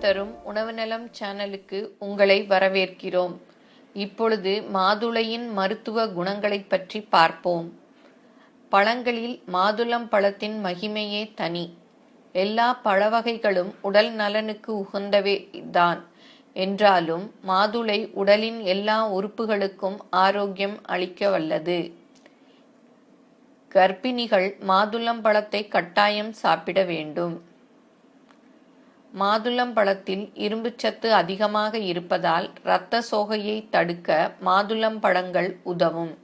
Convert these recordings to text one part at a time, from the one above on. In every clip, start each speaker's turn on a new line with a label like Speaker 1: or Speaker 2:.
Speaker 1: தரும் உணவு நலம் சேனலுக்கு உங்களை வரவேற்கிறோம். இப்பொழுது மாதுளையின் மருத்துவ குணங்களைப் பற்றி பார்ப்போம். பழங்களில் மாதுளம் பழத்தின் மகிமையே தனி. எல்லா பழவகைகளும் உடல் நலனுக்கு உகந்தவே தான். என்றாலும் மாதுளை உடலின் எல்லா உறுப்புகளுக்கும் ஆரோக்கியம் அளிக்க வல்லது. கர்ப்பிணிகள் மாதுளம் பழத்தை கட்டாயம் சாப்பிட வேண்டும். மாதுளம் பழத்தில் இரும்புச்சத்து அதிகமாக இருப்பதால் இரத்த சோகையை தடுக்க மாதுளம் பழங்கள் உதவும்.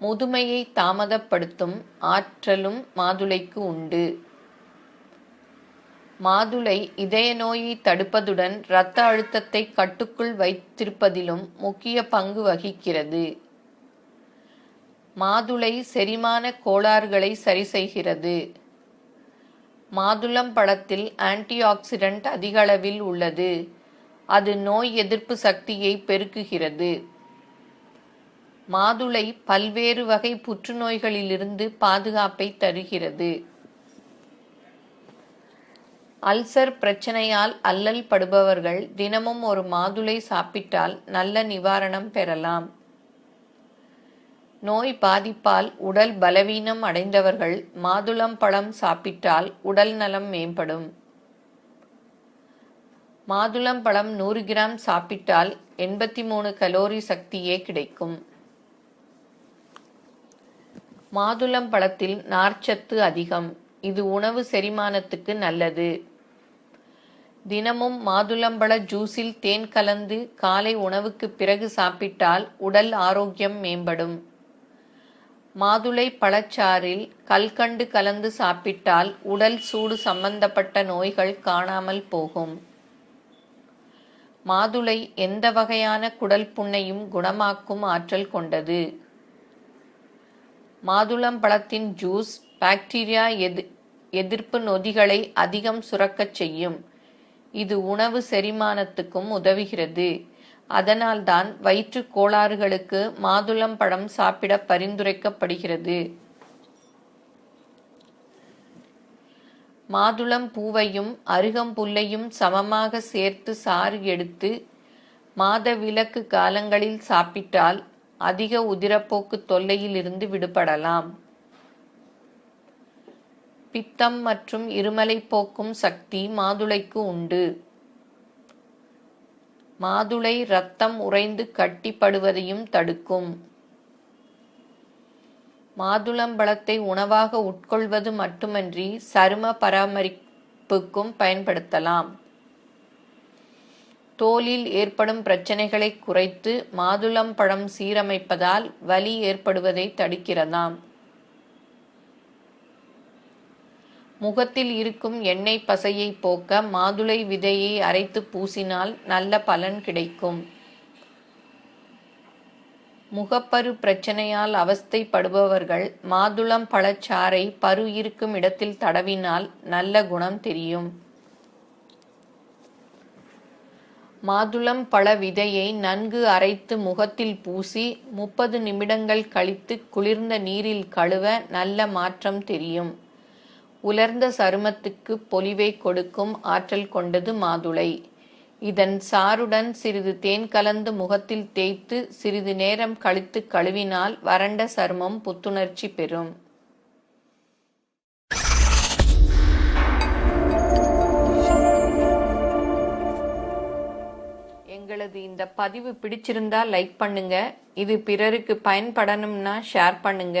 Speaker 1: முதுமையை தாமதப்படுத்தும் ஆற்றலும் மாதுளைக்கு உண்டு. மாதுளை இதய நோயை தடுப்பதுடன் இரத்த அழுத்தத்தை கட்டுக்குள் வைத்திருப்பதிலும் முக்கிய பங்கு வகிக்கிறது. மாதுளை செரிமான கோளாறுகளை சரி செய்கிறது. மாதுளம் பழத்தில் ஆன்டி அதிகளவில் உள்ளது. அது நோய் எதிர்ப்பு சக்தியை பெருக்குகிறது. மாதுளை பல்வேறு வகை புற்றுநோய்களிலிருந்து பாதுகாப்பை தருகிறது. அல்சர் பிரச்சனையால் அல்லல் படுபவர்கள் தினமும் ஒரு மாதுளை சாப்பிட்டால் நல்ல நிவாரணம் பெறலாம். நோய் பாதிப்பால் உடல் பலவீனம் அடைந்தவர்கள் மாதுளம் பழம் சாப்பிட்டால் உடல் நலம் மேம்படும். மாதுளம் பழம் நூறு கிராம் சாப்பிட்டால் எண்பத்தி மூணு கலோரி சக்தியே கிடைக்கும். மாதுளம் பழத்தில் நார்ச்சத்து அதிகம். இது உணவு செரிமானத்துக்கு நல்லது. தினமும் மாதுளம்பழ ஜூஸில் தேன் கலந்து காலை உணவுக்கு பிறகு சாப்பிட்டால் உடல் ஆரோக்கியம் மேம்படும். மாதுளை பழச்சாறில் கல்கண்டு கலந்து சாப்பிட்டால் உடல் சூடு சம்பந்தப்பட்ட நோய்கள் காணாமல் போகும். மாதுளை எந்த வகையான குடல் புண்ணையும் குணமாக்கும் ஆற்றல் கொண்டது? மாதுளம் பழத்தின் ஜூஸ் பாக்டீரியா எது எதிர்ப்பு நொதிகளை அதிகம் சுரக்கச் செய்யும். இது உணவு செரிமானத்துக்கும் உதவுகிறது. அதனால்தான் வயிற்று கோளாறுகளுக்கு மாதுளம் பழம் சாப்பிட பரிந்துரைக்கப்படுகிறது. மாதுளம் பூவையும் அருகம்புல்லையும் சமமாக சேர்த்து சாறு எடுத்து மாத விலக்கு காலங்களில் சாப்பிட்டால் அதிக உதிரப்போக்கு தொல்லையிலிருந்து விடுபடலாம். பித்தம் மற்றும் இருமலை போக்கும் சக்தி மாதுளைக்கு உண்டு. மாதுளை இரத்தம் உறைந்து கட்டிப்படுவதையும் தடுக்கும். மாதுளம்பழத்தை உணவாக உட்கொள்வது மட்டுமன்றி சரும பராமரிப்புக்கும் பயன்படுத்தலாம். தோலில் ஏற்படும் பிரச்சனைகளை குறைத்து மாதுளம்பழம் சீரமைப்பதால் வலி ஏற்படுவதை தடுக்கிறதாம். முகத்தில் இருக்கும் எண்ணெய் பசையை போக்க மாதுளை விதையை அரைத்து பூசினால் நல்ல பலன் கிடைக்கும். முகப்பரு பிரச்சனையால் அவஸ்தைப்படுபவர்கள் மாதுளம் பழச்சாறை பரு இருக்கும் இடத்தில் தடவினால் நல்ல குணம் தெரியும். மாதுளம் பழ விதையை நன்கு அரைத்து முகத்தில் பூசி முப்பது நிமிடங்கள் கழித்து குளிர்ந்த நீரில் கழுவ நல்ல மாற்றம் தெரியும். உலர்ந்த சருமத்துக்கு பொலிவை கொடுக்கும் ஆற்றல் கொண்டது மாதுளை. இதன் சாருடன் சிறிது தேன் கலந்து முகத்தில் தேய்த்து சிறிது நேரம் கழித்து கழுவினால் வறண்ட சருமம் புத்துணர்ச்சி பெறும். எங்களது இந்த பதிவு பிடிச்சிருந்தா லைக் பண்ணுங்க. இது பிறருக்கு பயன்படணும்னா ஷேர் பண்ணுங்க.